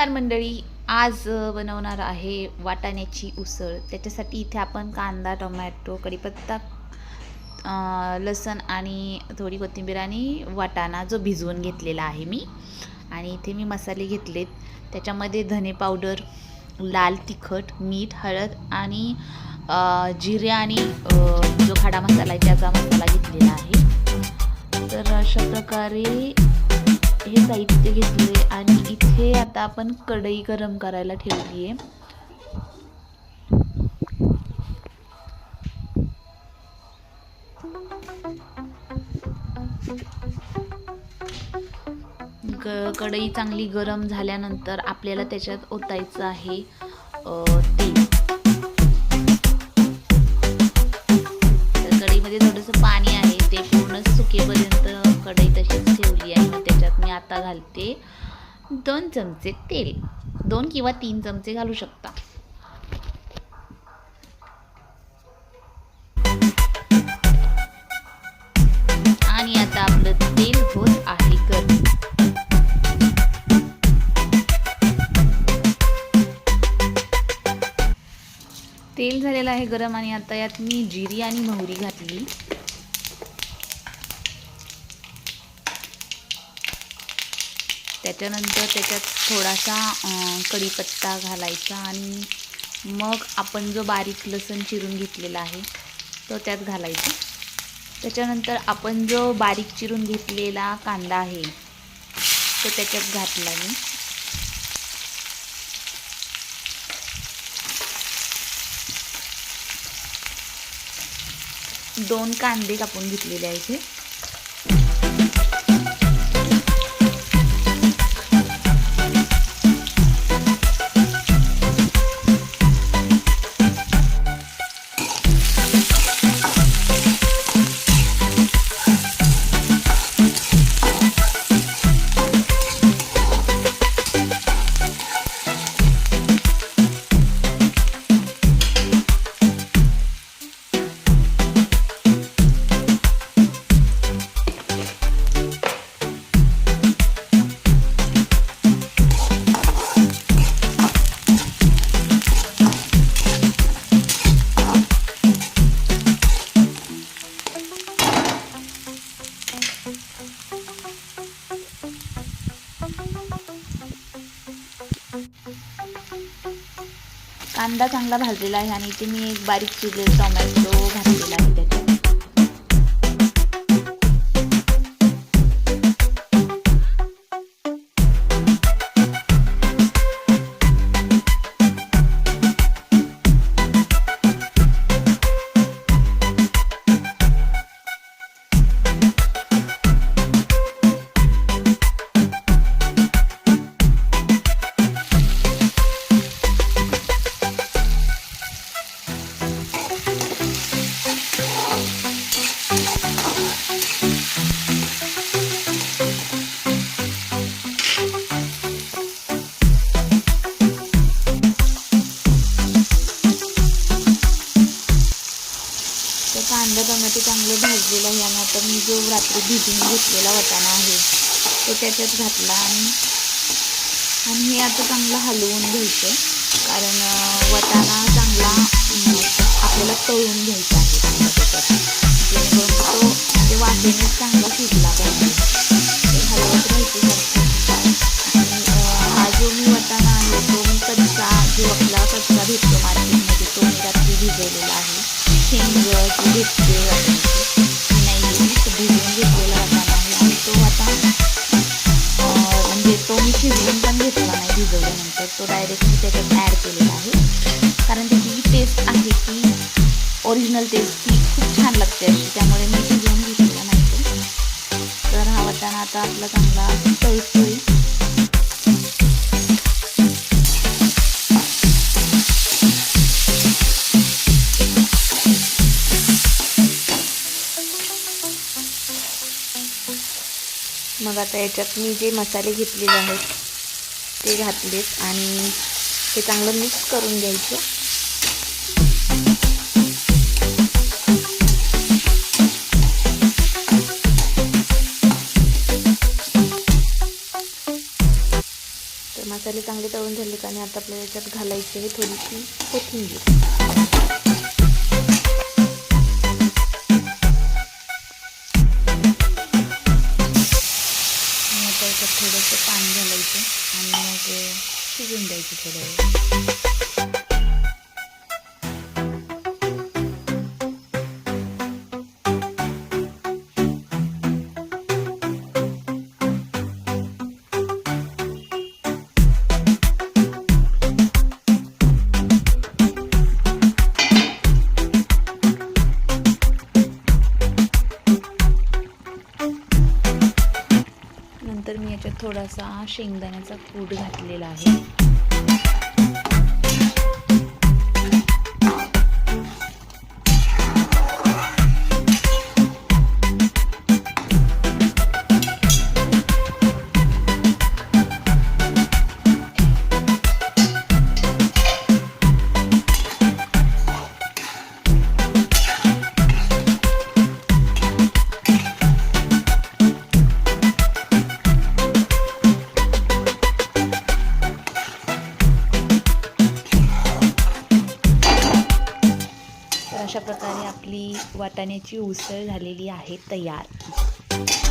नमस्कार मंडळी आज बनवणार आहे वाटाण्याची उसळ. त्याच्यासाठी इथे आपण कांदा टोमॅटो कढीपत्ता लसण आणि थोडी कोथिंबीर आणि वाटाणा जो भिजवून घेतलेला आहे मी. आणि इथे मी मसाले घेतलेत. त्याच्यामध्ये धने पावडर लाल तिखट मीठ हळद आणि जिरे आणि जो खडा मसाला आहे त्याचा मसाला घेतलेला आहे. तर अशा प्रकारे हे साहित्य घेतले आणि इथे आता आपण कढई गरम करायला ठेवली आहे कढई चांगली गरम झाल्यानंतर आपल्याला त्याच्यात ओतायचं आहे तेल. मी आता घालते दोन चमचे तेल. दोन किंवा तीन चमचे घालू शकता. आणि आता आपलं तेल होत आहे गरम. तेल झालेलं आहे गरम आणि आता यात मी जिरी आणि मोहरी घातली. त्याच्यानंतर त्याच्यात थोडासा कढीपत्ता घालायचा आणि मग आपण जो बारीक लसूण चिरून घेतलेला आहे तो त्यात घालायचा. त्याच्यानंतर आपण जो बारीक चिरून घेतलेला कांदा आहे तो त्याच्यात घातला मी. दोन कांदे कापून घेतलेले आहे कांदा चांगला भाजलेला आहे आणि इथे मी एक बारीक चिरलेला टोमॅटो जो रात्री भिजून घेतलेला वाटाणा आहे तो त्याच्यात घातला आणि आणि हे आता चांगलं हलवून घ्यायचं कारण अं, वाटाणा चांगला आपल्याला तळून घ्यायचा आहे. चांगला त्याच्यात जेणेकरून तो म्हणजे वाफेनेच चांगला शिजला पाहिजे. ती ओरिजिनल टेस्ट ती खूप छान लागते अशी. त्यामुळे मी घेऊन घेतलेला नाही तो तर हा वाटाणा आता आपला चांगला तळतोय. मग आता याच्यात मी जे मसाले घेतलेले आहेत ते घातलेत आणि ते चांगलं मिक्स करून घ्यायचं. मसाले चांगले तळून झालेत आणि आता आपल्याला याच्यात घालायची आहे थोडीशी कोथिंबीर. आणि याच्यात थोडंसं पाणी घालायचं आणि मग शिजून द्यायचं थोडं मी याच्यात थोडासा शेंगदाण्याचा कूट घातलेला आहे. अशा प्रकारे आपली वाटाण्याची उसळ झालेली आहे तयार.